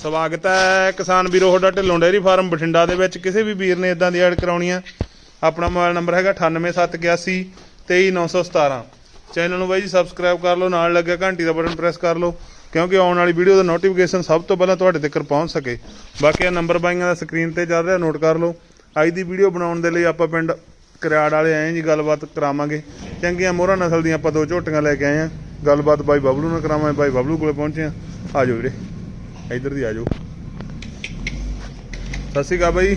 ਸਵਾਗਤ ਹੈ ਕਿਸਾਨ ਵੀਰੋ, ਤੁਹਾਡਾ ਢਿੱਲੋਂ ਡੇਅਰੀ ਫਾਰਮ ਬਠਿੰਡਾ ਦੇ ਵਿੱਚ। ਕਿਸੇ ਵੀ ਵੀਰ ਨੇ ਇਦਾਂ ਦੀ ਐਡ ਕਰਾਉਣੀ ਆ, ਆਪਣਾ ਮੋਬਾਈਲ ਨੰਬਰ ਹੈਗਾ 98781 23917 ਚੈਨਲ ਨੂੰ ਬਾਈ ਜੀ ਸਬਸਕ੍ਰਾਈਬ ਕਰ ਲਓ, ਨਾਲ ਲੱਗਿਆ ਘੰਟੀ ਦਾ ਬਟਨ ਪ੍ਰੈਸ ਕਰ ਲਓ, ਕਿਉਂਕਿ ਆਉਣ ਵਾਲੀ ਵੀਡੀਓ ਦਾ ਨੋਟੀਫਿਕੇਸ਼ਨ ਸਭ ਤੋਂ ਪਹਿਲਾਂ ਤੁਹਾਡੇ ਤੱਕ ਪਹੁੰਚ ਸਕੇ। ਬਾਕੀ ਇਹ ਨੰਬਰ ਬਾਈਆਂ ਦਾ ਸਕਰੀਨ ਤੇ ਚੱਲ ਰਿਹਾ ਨੋਟ ਕਰ ਲਓ। ਅੱਜ ਦੀ ਵੀਡੀਓ ਬਣਾਉਣ ਦੇ ਲਈ ਆਪਾਂ ਪਿੰਡ ਕਰਿਆੜ ਵਾਲੇ ਆਏ ਜੀ, ਗੱਲਬਾਤ ਕਰਾਵਾਂਗੇ। ਚੰਗੀਆਂ ਮੋਹਰਾ ਨਸਲ ਦੀਆਂ ਆਪਾਂ ਦੋ ਝੋਟੀਆਂ ਲੈ ਕੇ ਆਏ ਹਾਂ ਗੱਲਬਾਤ ਬਾਈ ਬਬਲੂ ਨਾਲ ਕਰਾਵਾਂਗੇ, ਬਾਈ ਬਬਲੂ ਕੋਲੇ ਪਹੁੰਚੇ ਆ। ਆ ਜਾਓ ਵੀਰੇ। ਇੱਧਰ ਦੀ ਆ ਜਾਓ। ਸਤਿ ਸ਼੍ਰੀ ਅਕਾਲ ਬਾਈ।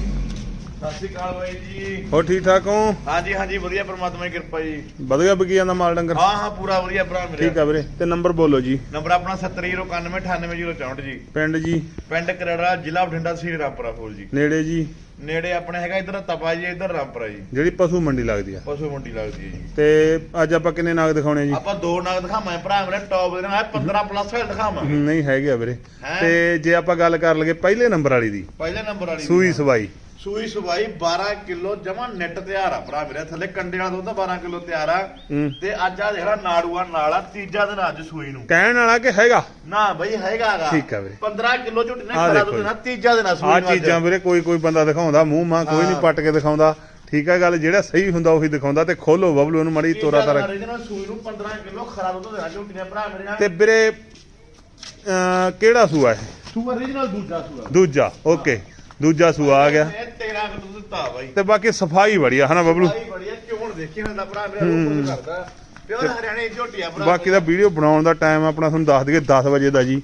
ਸਤਿ ਸ਼੍ਰੀ ਅਕਾਲ ਬਾਈ ਜੀ। ਹੋਰ ਠੀਕ ਠਾਕ ਹੋ? ਹਾਂਜੀ ਹਾਂਜੀ ਵਧੀਆ ਪ੍ਰਮਾਤਮਾ ਦੀ ਕਿਰਪਾ ਜੀ। ਵਧੀਆ ਬਗੀ ਜਾਂਦਾ ਮਾਲ ਡੰਗਰ। ਹਾਂ ਹਾਂ ਪੂਰਾ ਵਧੀਆ ਭਰਾ ਮੇਰੇ ਠੀਕ ਆ ਵੀਰੇ ਤੇ ਨੰਬਰ ਬੋਲੋ ਜੀ। ਨੰਬਰ ਆਪਣਾ 7091988064 ਜੀ। ਪਿੰਡ ਜੀ। ਪਿੰਡ ਕਰੜਾ ਜ਼ਿਲ੍ਹਾ ਬਠਿੰਡਾ ਸ੍ਰੀ ਰਾਮਪੁਰਾ ਫੂਲ ਜੀ। ਨੇੜੇ ਜੀ। ਨੇੜੇ ਆਪਣੇ ਹੈਗਾ ਇਧਰ ਤਪਾ ਜੀ ਇਧਰ ਰਾਮਪੁਰਾ ਜੀ। ਜਿਹੜੀ ਪਸ਼ੂ ਮੰਡੀ ਲੱਗਦੀ ਆ। ਪਸ਼ੂ ਮੰਡੀ ਲੱਗਦੀ ਹੈ ਜੀ। ਤੇ ਅੱਜ ਆਪਾਂ ਕਿੰਨੇ ਨਾਗ ਦਿਖਾਉਣੇ ਜੀ? ਆਪਾਂ ਦੋ ਨਗ ਦਿਖਾਵਾਂ ਭਰਾ ਮੇਰੇ ਟੌਪ ਦੇ ਨਾਲ 15 ਪਲੱਸ ਵਾਲੇ ਦਿਖਾਵਾਂ ਨਹੀਂ ਹੈਗੇ ਆ ਵੀਰੇ। ਹੈਂ? ਤੇ ਜੇ ਆਪਾਂ ਗੱਲ ਕਰ ਲਈਏ ਪਹਿਲੇ ਨੰਬਰ ਵਾਲੀ ਦੀ। ਪਹਿਲੇ ਨੰਬਰ ਵਾਲੀ ਸੂਈ ਸਵਾਈ। ਸੂਈ ਸੁਬਾਈ 12 ਕਿਲੋ ਜਮਾ ਨੈਟ ਤਿਆਰ ਆ ਭਰਾ ਮੇਰੇ ਥੱਲੇ ਕੰਡੇ ਵਾਲਾ ਦੁੱਧ 12 ਕਿਲੋ ਤਿਆਰ ਆ। ਹੂੰ। ਤੇ ਅੱਜ ਆ ਜਿਹੜਾ ਨਾੜੂਆ ਨਾਲ ਆ ਤੀਜਾ ਦਿਨ ਅੱਜ ਸੂਈ ਨੂੰ। ਕਹਿਣ ਵਾਲਾ ਕਿ ਹੈਗਾ? ਨਾ ਬਈ ਹੈਗਾਗਾ ਠੀਕ ਆ ਵੀਰੇ। 15 ਕਿਲੋ ਝੁੱਟੀ ਨੇ ਆਹ ਖਰਾ ਦੇਖੋ ਦੁੱਧ ਜੀ। ਨਾ ਤੀਜਾ ਦਿਨ ਆ ਸੂਈ ਆ ਨੂੰ ਅੱਜ। ਚੀਜ਼ਾਂ ਵੀਰੇ ਕੋਈ ਕੋਈ ਬੰਦਾ ਦਿਖਾਉਂਦਾ ਮੂੰਹ ਮਾਂ ਕੋਈ ਨਹੀਂ ਹਾਂ। ਪੱਟ ਕੇ ਦਿਖਾਉਂਦਾ। ਠੀਕ ਹੈ ਗੱਲ ਜਿਹੜਾ ਸਹੀ ਹੁੰਦਾ ਉਹੀ ਦਿਖਾਉਂਦਾ ਤੇ ਖੋਲੋ ਬਬਲੂ ਇਹਨੂੰ ਮੜੀ ਤੋਰਾ ਤੀਜਾ ਦਿਨ ਤਰਾ original ਸੂਈ ਨੂੰ 15 ਕਿਲੋ ਖਰਾ ਦੁੱਧ ਦੇਣਾ ਝੁੱਟੀ ਨੇ ਭਰਾ ਮੇਰੇ ਨਾਲ। ਤੇ ਵੀਰੇ ਕਿਹੜਾ ਸੂਆ ਹੈ ਸੂ original ਦੂਜਾ ਸੂਆ। ਦੂਜਾ ਓਕੇ। ਦੂਜਾ ਸੂਆ ਆ ਗਿਆ। ਇਹ 13 ਕਿਲੋ ਦੁੱਧ ਦਿੱਤਾ ਬਾਈ। ਤੇ ਬਾਕੀ ਸਫ਼ਾਈ ਬੜੀ ਆ ਹਨਾ ਬਬਲੂ? ਬੜੀ ਦੇਖੀ ਭਰਾ ਮੇਰਾ ਕਰਦਾ। ਹਰਿਆਣੇ ਭਰਾ। ਬਾਕੀ ਦਾ ਵੀਡੀਓ ਬਣਾਉਣ ਦਾ ਟਾਈਮ ਆਪਣਾ ਤੁਹਾਨੂੰ ਦੱਸ ਦਈਏ 10 ਵਜੇ ਦਾ ਜੀ।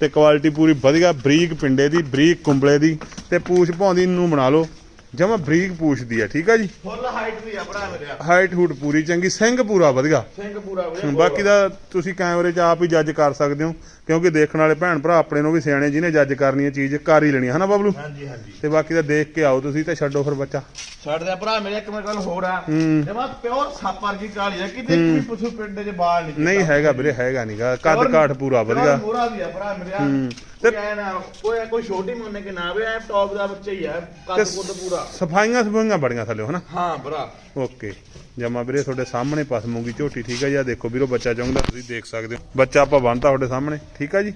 ਤੇ ਕੁਆਲਿਟੀ ਪੂਰੀ ਵਧੀਆ ਬਰੀਕ ਪਿੰਡੇ ਦੀ ਬਰੀਕ ਕੁੰਬਲੇ ਦੀ ਤੇ ਪੂਛ ਭੌਂਦੀ ਨੂੰ ਬਣਾ ਲਓ। ਜਮਾ ਬਰੀਕ ਪੂਛ ਦੀ ਆ ਠੀਕ ਆ ਜੀ? ਫੁੱਲ ਹਾਈਟ ਦੀ ਆ ਭਰਾ ਮੇਰੇ ਹਾਈਟ ਹੂਟ ਪੂਰੀ ਚੰਗੀ ਸਿੰਘ ਪੂਰਾ ਵਧੀਆ। ਸਿੰਘ ਪੂਰਾ ਵਧੀਆ ਬਾਕੀ ਦਾ ਤੁਸੀਂ ਕੈਮਰੇ 'ਚ ਆਪ ਹੀ ਜੱਜ ਕਰ ਸਕਦੇ ਹੋ ਕਿਉਂਕਿ ਦੇਖਣ ਵਾਲੇ ਭੈਣ ਭਰਾ ਆਪਣੇ ਨੂੰ ਵੀ ਸਿਆਣੇ ਜਿਹਨੇ ਜੱਜ ਕਰਨੀ ਹੈ ਚੀਜ਼ ਕਰ ਹੀ ਲੈਣੀ ਹੈ ਹਨਾ ਬਬਲੂ? ਹਾਂਜੀ ਹਾਂਜੀ। ਤੇ ਬਾਕੀ ਦਾ ਦੇਖ ਕੇ ਆਓ ਤੁਸੀਂ ਤੇ ਛੱਡੋ ਫਿਰ ਬੱਚਾ। ਛੱਡ ਦੇ ਭਰਾ ਮੇਰੇ ਇੱਕ ਮਿੰਟ ਗੱਲ ਹੋਰ ਆ। ਜਮਾ ਪਿਓਰ ਸੱਪ ਵਰਗੀ ਕਾਲੀ ਆ ਕਿਤੇ ਵੀ ਪੁੱਛੂ ਪਿੰਡ ਦੇ ਬਾਲ ਨਹੀਂ ਨਹੀਂ ਹੈਗਾ ਵੀਰੇ ਹੈਗਾ ਨਹੀਂਗਾ ਕੱਦ ਕਾਠ ਪੂਰਾ ਵਧੀਆ। ਮੋਰਾ ਵੀ ਆ ਭਰਾ ਮੇਰੇ। ਤੇ ਐ ਨਾ? ਕੋਈ ਕੋਈ ਛੋਟੀ ਮੰਨੇ ਕਿ ਨਾ ਵੇ ਐ ਟੌਪ ਦਾ ਬੱਚਾ ਹੀ ਆ ਕੱਦ ਕੁੱਦ ਪੂਰਾ। ਸਫਾਈਆਂ ਸਫਾਈਆਂ ਬੜੀਆਂ ਥੱਲੇ ਹਨਾ? ਹਾਂ ਭਰਾ। ਓਕੇ। ਜਮਾ ਵੀਰੇ ਤੁਹਾਡੇ ਸਾਹਮਣੇ ਪਸਮੂਗੀ ਝੋਟੀ ਠੀਕ ਹੈ ਜੀ? ਆ ਦੇਖੋ ਵੀਰੋ ਬੱਚਾ ਚਾਹੁੰਦਾ ਤੁਸੀਂ ਦੇਖ ਸਕਦੇ ਹੋ। ਬੱਚਾ ਆਪਾਂ ਬੰਨਤਾ ਤੁਹਾਡੇ ਸਾਹਮਣੇ ਠੀਕ ਹੈ ਜੀ?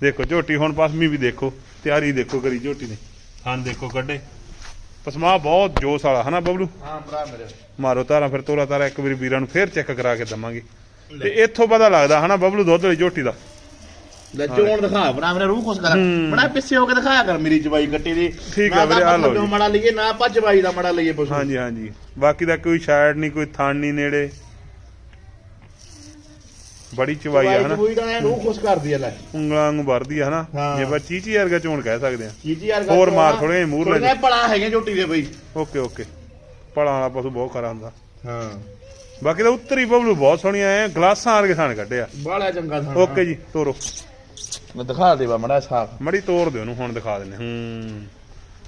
ਦੇਖੋ ਝੋਟੀ ਹੁਣ ਪਸਮੀ ਵੀ ਦੇਖੋ ਤਿਆਰੀ ਦੇਖੋ ਕਰੀ ਝੋਟੀ ਨੇ ਹਾਂ ਦੇਖੋ ਕੱਢੇ। ਪਸਮਾ ਬਹੁਤ ਜੋਸ਼ ਵਾਲਾ ਹਨਾ ਬਬਲੂ? ਹਾਂ ਭਰਾ ਮੇਰੇ। ਮਾਰੋ ਤਾਰਾ ਫਿਰ ਤੋਰਾ ਤਾਰਾ ਇੱਕ ਵਾਰੀ ਵੀਰਾਂ ਨੂੰ ਫੇਰ ਚੈੱਕ ਕਰਾ ਕੇ ਦਵਾਂਗੇ। ਤੇ ਇੱਥੋਂ ਪਤਾ ਲੱਗਦਾ ਹਨਾ ਬਬਲੂ ਦੁੱਧ ਵਾਲੀ ਝੋਟੀ ਦਾ? ਲੈ ਚੋਣ ਦਿਖਾ ਭਰਾ ਮੇਰੇ ਰੂਹ ਖੁਸ਼ ਕਰ। ਬੜਾ ਪਿੱਛੇ ਹੋ ਕੇ ਦਿਖਾਇਆ ਕਰ ਮੇਰੀ ਚਵਾਈ ਕੱਟੀ ਦੀ। ਠੀਕ ਆ ਵੀਰੇ, ਆ ਲਓ ਜੀ। ਮੜਾ ਲਈਏ ਨਾ ਆਪਾਂ ਚਵਾਈ ਦਾ ਮੜਾ ਲਈਏ ਪਸ਼ੂ। ਹਾਂਜੀ ਹਾਂਜੀ। ਬਾਕੀ ਦਾ ਕੋਈ ਸ਼ਾਇਡ ਨਹੀਂ ਕੋਈ ਥਣ ਨਹੀਂ ਨੇੜੇ। ਬੜੀ ਚਵਾਈ ਆ ਹਨਾ? ਚਵਾਈ ਦਾ ਐਂ ਰੂਹ ਖੁਸ਼ ਕਰਦੀ ਆ ਲੈ। ਉਂਗਲਾਂ ਨੂੰ ਵਰਦੀ ਆ ਹਨਾ। ਜੇ ਬਾ ਚੀਚੀ ਵਰਗਾ ਚੋਣ ਕਹਿ ਸਕਦੇ ਆ। ਚੀਜੀ ਯਾਰ ਹੋਰ ਮਾਰ ਮੂਹਰਲੇ ਥੋੜ੍ਹੇ ਜਿਹੇ। ਭਲਾ ਹੈਗੇ ਝੋਟੀ ਦੇ ਬਈ। Okay okay. ਪਲਾਂ ਵਾਲਾ ਪਸ਼ੂ ਬਹੁਤ ਖਰਾ ਹੁੰਦਾ। ਹਾਂ। ਬਾਕੀ ਦਾ ਉੱਤਰੀ ਬਬਲੂ ਬਹੁਤ ਸੋਹਣੀਆਂ ਐ ਗਲਾਸਾਂ ਵਰਗੇ ਥਣ ਕੱਢਿਆ ਬਾਲਾ ਚੰਗਾ ਥਾਣਾ ਓਕੇ ਜੀ ਤੋਰੋ। ਮੈਂ ਦਿਖਾ ਦੇਵਾ ਮੜਾ ਸਾਫ਼। ਮੜੀ ਤੋੜ ਦਿਓ ਉਹਨੂੰ ਹੁਣ ਦਿਖਾ ਦਿੰਨੇ ਹੂੰ।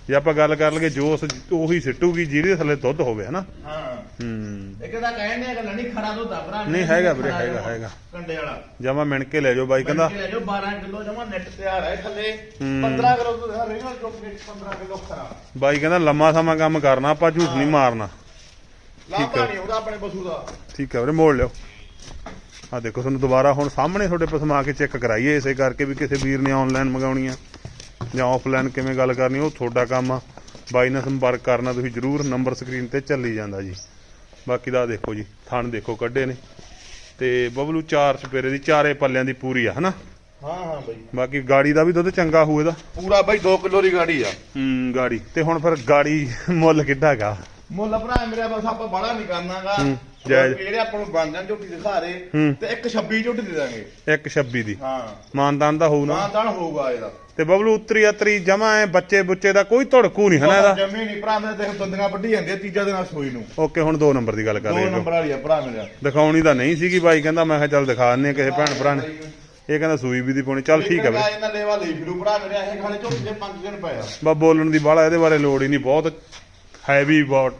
ਜੇ ਆਪਾਂ ਗੱਲ ਕਰ ਲਈਏ ਜੋਸ ਉਹੀ ਸਿੱਟੂਗੀ ਜਿਹਦੇ ਥੱਲੇ ਦੁੱਧ ਹੋਵੇ ਹਨਾ? ਹਾਂ। ਹੂੰ। ਇੱਕ ਤਾਂ ਕਹਿੰਦੇ ਆ ਨਹੀਂ ਖੜਾ ਦੁੱਧ ਆ ਭਰਾ ਨਹੀਂ, ਹੈਗਾ ਵੀਰੇ, ਹੈਗਾ, ਹੈਗਾ। ਕੰਡੇ ਵਾਲਾ। ਜਮਾ ਮਿਣ ਕੇ ਲੈ ਜਾਓ ਬਾਈ ਕਹਿੰਦਾ। ਲੈ ਜਾਓ 12 ਕਿਲੋ ਜਮਾ ਨੈਟ ਤਿਆਰ ਹੈ ਥੱਲੇ। ਹੂੰ। 15 ਕਿਲੋ ਦੁੱਧ ਹੈ ਰੀਨਲ ਚੋਕਲੇਟ 15 ਕਿਲੋ ਖਰਾ। ਬਾਈ ਕਹਿੰਦਾ ਲੰਮਾ ਸਮਾਂ ਕੰਮ ਕਰਨਾ ਆਪਾਂ ਝੂਠ ਨਹੀਂ ਮਾਰਨਾ। ਲਾਭਾ ਨਹੀਂ ਉਹਦਾ ਆਪਣੇ ਪਸ਼ੂ ਦਾ। ਠੀਕ ਹੈ ਵੀਰੇ ਮੋੜ ਲਿਓ। ਆ ਦੇਖੋ ਤੁਹਾਨੂੰ ਦੁਬਾਰਾ ਹੁਣ ਸਾਹਮਣੇ ਤੁਹਾਡੇ ਪਸਮਾ ਕੇ ਚੈੱਕ ਕਰਾਈਏ ਇਸੇ ਕਰਕੇ ਵੀ ਕਿਸੇ ਵੀਰ ਨੇ ਆਨਲਾਈਨ ਮੰਗਾਉਣੀ ਆ ਜਾਂ ਆਫਲਾਈਨ ਕਿਵੇਂ ਗੱਲ ਕਰਨੀ ਉਹ ਤੁਹਾਡਾ ਕੰਮ ਆ। ਬਾਈ ਨਾਲ ਸੰਪਰਕ ਕਰਨਾ ਤੁਸੀਂ ਜਰੂਰ ਨੰਬਰ ਸਕਰੀਨ ਤੇ ਚੱਲੀ ਜਾਂਦਾ ਜੀ। ਬਾਕੀ ਦਾ ਦੇਖੋ ਜੀ ਥਣ ਦੇਖੋ ਕੱਢੇ ਨੇ। ਤੇ ਬਬਲੂ ਚਾਰ ਚਪੇਰੇ ਦੀ ਚਾਰੇ ਪੱਲਿਆਂ ਦੀ ਪੂਰੀ ਆ ਹਨਾ? ਹਾਂ ਹਾਂ ਬਈ। ਬਾਕੀ ਗਾੜੀ ਦਾ ਵੀ ਦੁੱਧ ਚੰਗਾ ਹੋਊ ਇਹਦਾ। ਪੂਰਾ ਬਈ 2 ਕਿਲੋ ਦੀ ਗਾੜੀ ਆ। ਹੂੰ ਗਾੜੀ। ਤੇ ਹੁਣ ਫਿਰ ਗਾੜੀ ਮੁੱਲ ਕਿੱਡਾ ਹੈਗਾ? ਮੁੱਲ ਭਰਾ ਮੇਰੇ ਬਸ ਆਪਾਂ ਬੜਾ ਨਹੀਂ ਕਰਨਾਗਾ। ਜਾਇਜ਼। ਜਿਹੜੇ ਆਪਾਂ ਨੂੰ ਬਣ ਜਾਣ ਝੋਟੀ ਦਿਖਾ ਰਹੇ ਹੂੰ। ਤੇ ਇੱਕ 26 ਝੋਟੀ ਦੇ ਦਾਂਗੇ। 126 ਦੀ। ਹਾਂ। ਮਾਨਦਾਨ ਦਾ ਹੋਊ ਨਾ। ਨਾ ਤਾਂ ਹੋਊਗਾ ਇਹਦਾ। ਤੇ ਬਬਲੂ ਉਤਰੀ ਅਤਰੀ ਜਮਾ ਐ ਬੱਚੇ ਬੁੱਚੇ ਦਾ ਕੋਈ ਧੜਕੂ ਨਹੀਂ ਹਨਾ ਇਹਦਾ। ਜਮੀ ਨਹੀਂ ਭਰਾ ਮੇਰੇ ਦੇਖ ਦੰਦੀਆਂ ਵੱਢੀ ਜਾਂਦੀਆਂ ਤੀਜਾ ਦਿਨ ਸੋਈ ਨੂੰ। ਓਕੇ ਹੁਣ 2 ਨੰਬਰ ਦੀ ਗੱਲ ਕਰ ਦੋ ਰਹੇ ਨੰਬਰ ਵਾਲੀ ਆ ਭਰਾ ਮੇਰਾ। ਦਿਖਾਉਣੀ ਤਾਂ ਨਹੀਂ ਸੀਗੀ ਬਾਈ ਕਹਿੰਦਾ ਮੈਂ ਕਿਹਾ ਚੱਲ ਦਿਖਾ ਦਿੰਨੇ ਕਿਸੇ ਭੈਣ ਭਰਾ ਨੇ। ਇਹ ਕਹਿੰਦਾ ਸੂਈ ਵੀ ਦੀ ਪਾਉਣੀ ਚੱਲ ਠੀਕ ਹੈ ਵੀਰੇ ਇਹਨਾਂ ਲੈਵਾ ਲਈ ਫਿਰੂ ਭਰਾ ਮੇਰੇ ਇਹ ਖਾਲੇ ਝੋਟੀ ਦੇ 5 ਦਿਨ ਪਿਆ ਬਾ ਬੋਲਣ ਦੀ ਬਾਹਲਾ ਇਹਦੇ ਬਾਰੇ ਲੋੜ ਹੀ ਨਹੀਂ ਬਹੁਤ ਹੈਵੀ ਬਹੁਤ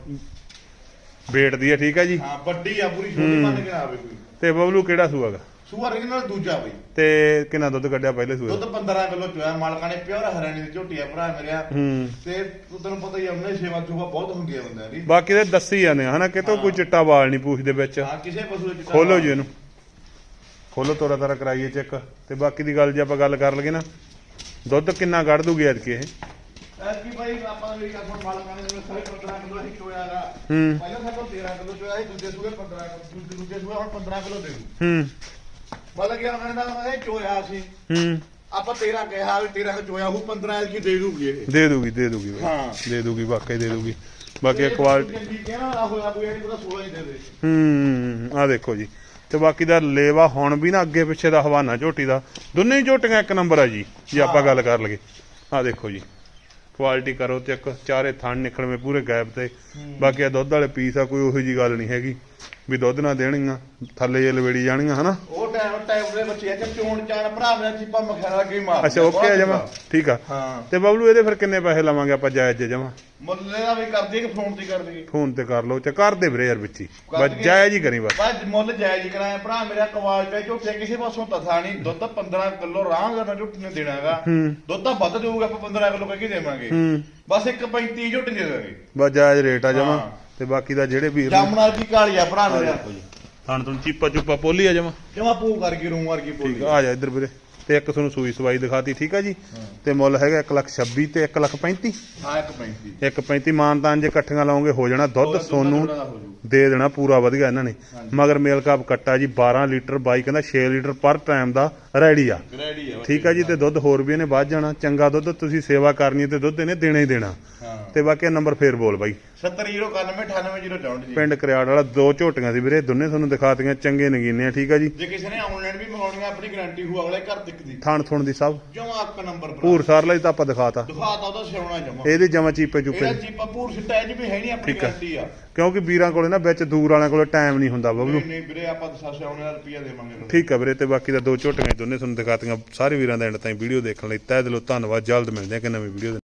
ਦੀ ਹੈ ਠੀਕ ਹੈ ਜੀ? ਹਾਂ ਵੱਡੀ ਆ ਪੂਰੀ ਛੋਟੀ ਮੰਨ ਕੇ ਨਾ ਆਵੇ ਕੋਈ। ਤੇ ਬਬਲੂ ਕਿਹੜਾ ਸੂਆਗਾ? ਸੂਆ original ਦੂਜਾ ਬਈ। ਤੇ ਕਿੰਨਾ ਦੁੱਧ ਕੱਢਿਆ ਪਹਿਲੇ ਸੂਏ ਦੁੱਧ 15 ਕਿਲੋ ਚੋਇਆ ਮਾਲਕਾਂ ਨੇ ਪਿਓਰ ਹਰਿਆਣੇ ਦੀ ਝੋਟੀ ਆ ਭਰਾ ਮੇਰਿਆ। ਹੂੰ। ਤੇ ਤੂੰ ਤੈਨੂੰ ਪਤਾ ਹੀ ਆ ਉਹਨੇ ਸੇਵਾ ਚੂਹਾ ਬਹੁਤ ਹੁੰਦੀ ਆ ਬੰਦਿਆਂ ਦੀ। ਬਾਕੀ ਦੇ ਦੱਸੀ ਜਾਂਦੇ ਆ ਹਨਾ? ਕਿਤੋਂ ਕੋਈ ਚਿੱਟਾ ਵਾਲ ਨਹੀਂ ਪੂਛ ਦੇ ਵਿੱਚ। ਹਾਂ ਕਿਸੇ ਪਸ਼ੂ ਦੇ ਚਿੱਟਾ ਖੋਲੋ ਜੀ ਇਹਨੂੰ। ਖੋਲੋ ਤੋਰਾ ਤਾਰਾ ਕਰਾਈਏ ਚੈੱਕ। ਤੇ ਬਾਕੀ ਦੀ ਗੱਲ ਜੇ ਆਪਾਂ ਗੱਲ ਕਰ ਲਈਏ ਨਾ ਦੁੱਧ ਕਿੰਨਾ ਕੱਢ ਦੂਗੀ ਐਤਕੀ ਇਹ? ਐਤਕੀ ਭਾਈ ਆਪਾਂ ਮੇਰੀ ਗੱਲ ਸੁਣ ਮਾਲਕਾਂ ਨੇ ਜਿਵੇਂ ਸਾਰੇ 15 ਕਿਲੋ ਅਸੀਂ ਚੋਇਆਗਾ ਹੂੰ। ਪਹਿਲਾਂ ਸਾਡੇ ਕੋਲ 13 ਕਿਲੋ ਚੋਇਆ ਸੀ ਦੂਜੇ ਸੂਏ 15 ਕਿਲੋ ਦੂਜੇ- ਦੂਜੇ ਸੂਏ ਹੁਣ 15 ਕਿਲੋ ਦੇ ਦੂ ਹੂੰ। ਮਤਲਬ ਕਿ ਉਹਨਾਂ ਤਾਂ ਇਹ ਚੋਇਆ ਸੀ। ਹੂੰ। ਆਪਾਂ 13 ਕਿਹਾ ਵੀ 13 ਦਾ ਚੋਇਆ ਉਹ 15 ਐਤਕੀ ਦੇ ਦੂਗੀ ਇਹ। ਦੇ ਦੂਗੀ ਦੇ ਦੂਗੀ ਬਾਈ। ਹਾਂ। ਦੇ ਦੂਗੀ ਵਾਕਈ ਦੇ ਦੂਗੀ ਬਾਕੀ ਕੁਆਲਿਟੀ ਚੰਗੀ ਕਹਿਣਾ ਹੋਇਆ ਕੋਈ ਨਹੀਂ ਪਤਾ 16 ਹੀ ਦੇ ਦੇ। ਹੂੰ ਆ ਦੇਖੋ ਜੀ। ਤੇ ਬਾਕੀ ਦਾ ਲੇਵਾ ਹੁਣ ਵੀ ਨਾ ਅੱਗੇ ਪਿੱਛੇ ਦਾ ਹਵਾਨਾ ਝੋਟੀ ਦਾ। ਦੋਨੇ ਝੋਟੀਆਂ ਇੱਕ ਨੰਬਰ ਆ ਜੀ ਜੇ ਆਪਾਂ ਗੱਲ ਕਰ ਲਈਏ। ਆ ਦੇਖੋ ਜੀ। ਕੁਆਲਿਟੀ ਕਰੋ ਤੇ ਇੱਕ ਚਾਰੇ ਥਣ ਨਿਕਲਵੇਂ ਪੂਰੇ ਗੈਪ ਤੇ। ਬਾਕੀ ਆ ਦੁੱਧ ਵਾਲੇ ਪੀਸ ਆ ਕੋਈ ਉਹੋ ਜੀ ਗੱਲ ਨਹੀਂ ਹੈਗੀ। ਵੀ ਦੁੱਧ ਨਾ ਦੇਣੀਆਂ ਥੱਲੇ ਜੇ ਲਵੇੜੀ ਜਾਣੀਆਂ ਹਨਾ? ਉਹ ਟਾਈਮ ਟਾਈਮ ਦੇ ਬੱਚੇ ਕਿ ਚੋਣ ਚਾਣ ਭਰਾ ਮੇਰਾ ਚੀਪਾ ਮਖਿਆਲਾ ਕੀ ਮਾਰ ਅੱਛਾ ਓਕੇ ਆ ਜਮਾ ਠੀਕ ਆ। ਹਾਂ। ਤੇ ਬਬਲੂ ਇਹਦੇ ਫਿਰ ਕਿੰਨੇ ਪੈਸੇ ਲਵਾਂਗੇ ਆਪਾਂ ਜਾਇਜ਼ ਜੇ ਜਮਾ? ਮੁੱਲੇ ਦਾ ਵੀ ਕਰਦੀ ਕਿ ਫੋਨ ਤੇ ਕਰ ਦਈਏ? ਫੋਨ ਤੇ ਕਰ ਲਓ ਤੇ ਕਰ ਦੇ ਵੀਰੇ ਯਾਰ ਵਿੱਚ। ਹੀ ਕਰ ਬਸ। ਜਾਇਜ਼ ਹੀ ਕਰੀ ਬਸ। ਬਸ ਮੁੱਲ ਜਾਇਜ਼ ਹੀ ਕਰਾਇਆ। ਭਰਾ ਮੇਰਾ ਕੁਆਲਿਟੀ ਝੋਟੇ ਕਿਸੇ ਪਾਸੋਂ ਤਥਾ ਨਹੀਂ। ਦੁੱਧ 15 ਕਿਲੋ ਆਰਾਮ ਕਰਨਾ ਝੋਟੀ ਨੇ ਦੇਣਾਗਾ ਦੁੱਧ ਤਾਂ ਵੱਧ ਦੇਊਗਾ ਆਪਾਂ 15 ਕਿਲੋ ਕਹਿ ਕੇ ਦੇਵਾਂਗੇ। ਬਸ ਇੱਕ 35 ਝੋਟੀ ਦੇ ਦਾਂਗੇ। ਬਸ ਜਾਇਜ਼ ਰੇਟ ਆ ਜਮਾ। ਤੇ ਬਾਕੀ ਦਾ ਜਿਹੜੇ ਵੀਰ ਜਾਮਣਾ ਦੀ ਕਾਲੀ ਆ ਭਰਾ ਮੇਰਾ। ਥਣ ਤੋਂ ਚੀਪਾ ਚੁੱਪਾ ਪੋਲੀ ਆ ਜਮਾ। ਜਮਾ ਪੂ ਕਰਕੇ ਰੂਮ ਵਰਗੀ ਠੀਕ ਪੋਲੀ ਆ ਆ ਜਾ ਇੱਧਰ ਵੀਰੇ। ਤੇ ਇੱਕ ਤੁਹਾਨੂੰ ਸੂਈ ਸਵਾਈ ਦਿਖਾਤੀ ਠੀਕ ਆ ਜੀ? ਤੇ ਮੁੱਲ ਹੈਗਾ 1 ਲੱਖ 26 ਤੇ 1 ਲੱਖ 35 ਹਾਂ ਇੱਕ 35 ਇੱਕ 35 ਮਾਨਤਾਨ ਜੇ ਇਕੱਠੀਆਂ ਲਾਉਂਗੇ ਹੋ ਜਾਣਾ ਦੁੱਧ ਸੋਨੂੰ ਦਾ ਦੇਣਾ ਪੂਰਾ ਵਧੀਆ ਇਹਨਾਂ ਨੇ। ਮਗਰ ਮੇਲ ਕਾਪ ਕੱਟਾ ਜੀ 12 ਲੀਟਰ ਬਾਈ ਕਹਿੰਦਾ 6 ਲੀਟਰ ਪਰ ਟਾਈਮ ਦਾ ਰੈਡੀ ਆ। ਰੈਡੀ ਆ ਠੀਕ ਆ ਜੀ ਤੇ ਦੁੱਧ ਹੋਰ ਵੀ ਇਹਨੇ ਵੱਧ ਜਾਣਾ। ਚੰਗਾ ਦੁੱਧ ਤੁਸੀਂ ਸੇਵਾ ਕਰਨੀ ਹੈ ਤੇ ਦੁੱਧ ਇਹਨੇ ਦੇਣਾ ਹੀ ਦੇਣਾ। ਹਾਂ। ਤੇ ਬਾਕੀ ਨੰਬਰ ਫੇਰ ਬੋਲ ਬਾਈ। 7091988064 ਜੀ। ਪਿੰਡ ਕਰਿਆੜ ਵਾਲਾ ਦੋ ਝੋਟੀਆਂ ਸੀ ਵੀਰੇ ਦੋਨੇ ਤੁਹਾਨੂੰ ਦਿਖਾਤੀਆਂ ਚੰਗੇ ਨਗੀਨੇ ਆ ਠੀਕ ਆ ਜੀ? ਜੇ ਕਿਸੇ ਨੇ ਆਨਲਾਈਨ ਵੀ ਮੰਗਾਉਣੀ ਆਪਣੀ ਗਾਰੰਟੀ ਹੋ ਅਗਲੇ ਘਰ ਤੱਕ ਦੀ। ਥਾਣ ਥੁਣ ਦੀ ਸਭ। ਜਮਾ ਇੱਕ ਨੰਬਰ ਪਰ ਭੂਰ ਸਾਰ ਲਈ ਤਾਂ ਆਪਾਂ ਦਿਖਾਤਾ। ਦਿਖਾਤਾ ਉਹਦਾ ਸਿਉਣਾ ਜਮਾ। ਇਹਦੇ ਜਮਾ ਚੀਪੇ ਚੁੱਪੇ ਇਹਦਾ ਜੀਪਾ ਪੂਰ ਸਿੱਟਾ ਇਹ 'ਚ ਵੀ ਹੈ ਨਹੀਂ ਆਪਣੀ ਠੀਕ ਆ। ਗਾਰੰਟੀ ਆ। ਕਿਉਂਕਿ ਵੀਰਾਂ ਕੋਲੇ ਨਾ ਵਿੱਚ ਦੂਰ ਵਾਲਿਆਂ ਕੋਲੇ ਟਾਈਮ ਨਹੀਂ ਹੁੰਦਾ ਬਬਲੂ। ਨਹੀਂ ਵੀਰੇ ਆਪਾਂ ਦਸਾ ਸਿਉਣੇ ਦਾ ਰੁਪਿਆ ਦੇਵਾਂਗੇ ਠੀਕ ਆ ਵੀਰੇ ਤੇ ਬਾਕੀ ਦਾ ਦੋ ਝੋਟੀਆਂ ਦੋਨੇ ਤੁਹਾਨੂੰ ਦਿਖਾਤੀਆਂ। ਸਾਰੇ ਵੀਰਾਂ ਦਾ ਐਂਡ ਤਾਈਂ ਵੀਡੀਓ ਦੇਖਣ ਲਈ ਤਹਿ ਦਿਲੋਂ ਧੰਨਵਾਦ। ਜਲਦ ਮਿਲਦੇ ਆ ਕਿ ਨਵੀਂ ਵੀਡੀਓ